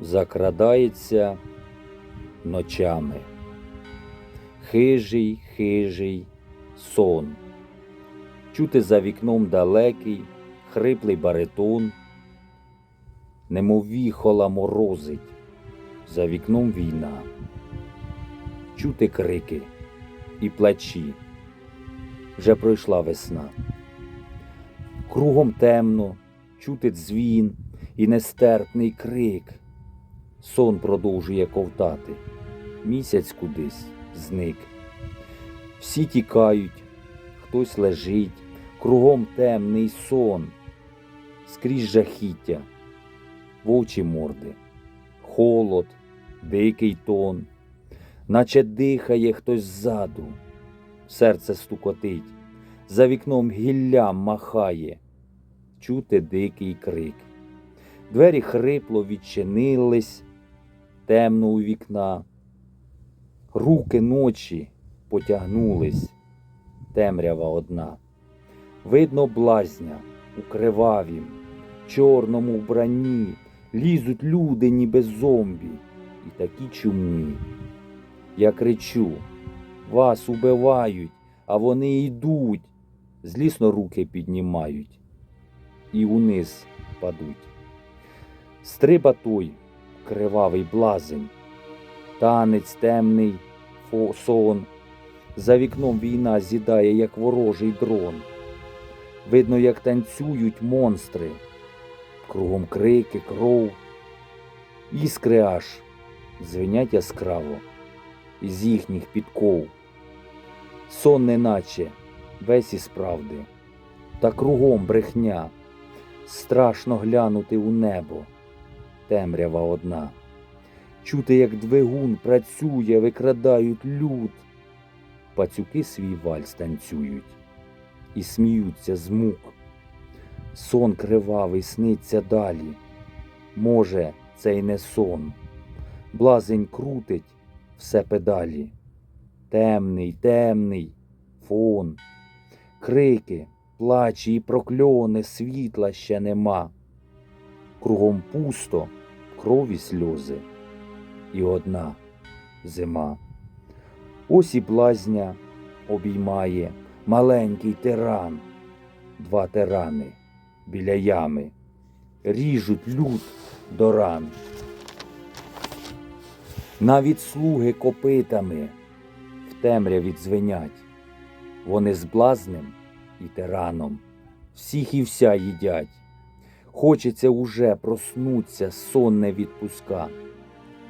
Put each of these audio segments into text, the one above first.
закрадається ночами. Хижий, хижий сон. Чути за вікном далекий, хриплий баритон, немов віхола морозить, за вікном війна. Чути крики і плачі. Вже пройшла весна. Кругом темно, чути дзвін і нестерпний крик. Сон продовжує ковтати. Місяць кудись зник. Всі тікають, хтось лежить, кругом темний сон, скрізь жахіття, вовчі морди, холод, дикий тон, наче дихає хтось ззаду, серце стукотить, за вікном гіллям махає, чути дикий крик. Двері хрипло відчинились, темно у вікна. Руки ночі потягнулись, темрява одна. Видно блазня у кривавім, чорному вбранні лізуть люди, ніби зомбі, і такі чумні. Я кричу, вас убивають, а вони йдуть, злісно руки піднімають і униз падуть. Стриба той, кривавий блазень, танець темний сон. За вікном війна з'їдає, як ворожий дрон. Видно, як танцюють монстри, кругом крики, кров, іскри аж дзвенять яскраво із їхніх підков. Сон неначе весь із правди, та кругом брехня. Страшно глянути у небо, темрява одна. Чути, як двигун працює, викрадають люд. Пацюки свій вальс танцюють і сміються з мук. Сон кривавий сниться далі. Може, це й не сон. Блазень крутить все педалі. Темний, темний фон. Крики, плачі і прокльони, світла ще нема. Кругом пусто, крові сльози і одна зима. Ось і блазня обіймає маленький тиран, два тирани біля ями, ріжуть люд до ран. Навіть слуги копитами в темряві дзвенять. Вони з блазнем і тираном всіх і вся їдять. Хочеться уже проснуться, сон не відпуска.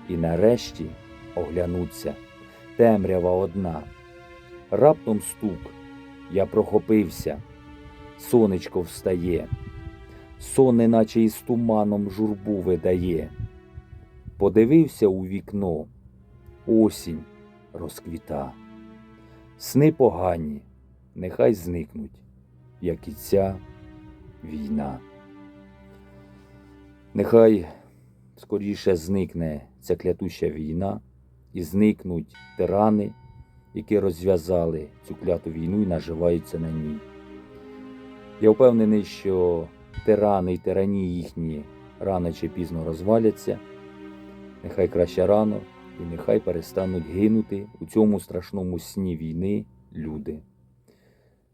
І нарешті оглянуться темрява одна. Раптом стук, я прохопився, сонечко встає, сон неначе із туманом журбу видає. Подивився у вікно, осінь розквіта. Сни погані, нехай зникнуть, як і ця війна. Нехай скоріше зникне ця клятуща війна і зникнуть тирани, які розв'язали цю кляту війну і наживаються на ній. Я впевнений, що тирани і тирані їхні рано чи пізно розваляться. Нехай краще рано і нехай перестануть гинути у цьому страшному сні війни люди.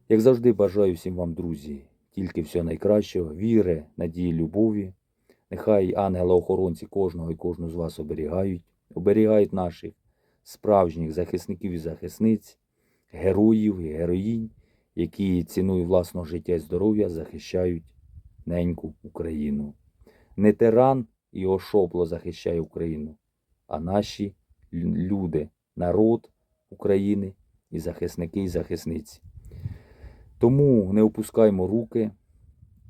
Як завжди, бажаю всім вам, друзі, тільки всього найкращого, віри, надії, любові. Нехай ангели-охоронці кожного і кожну з вас оберігають, оберігають наших справжніх захисників і захисниць, героїв і героїнь, які ціною власного життя і здоров'я захищають неньку Україну. Не тиран і ошопло захищає Україну, а наші люди, народ України і захисники і захисниці. Тому не опускаймо руки.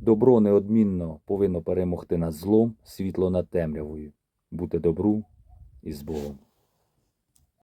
Добро неодмінно повинно перемогти над злом, світло над темрявою. Бути добру і з Богом.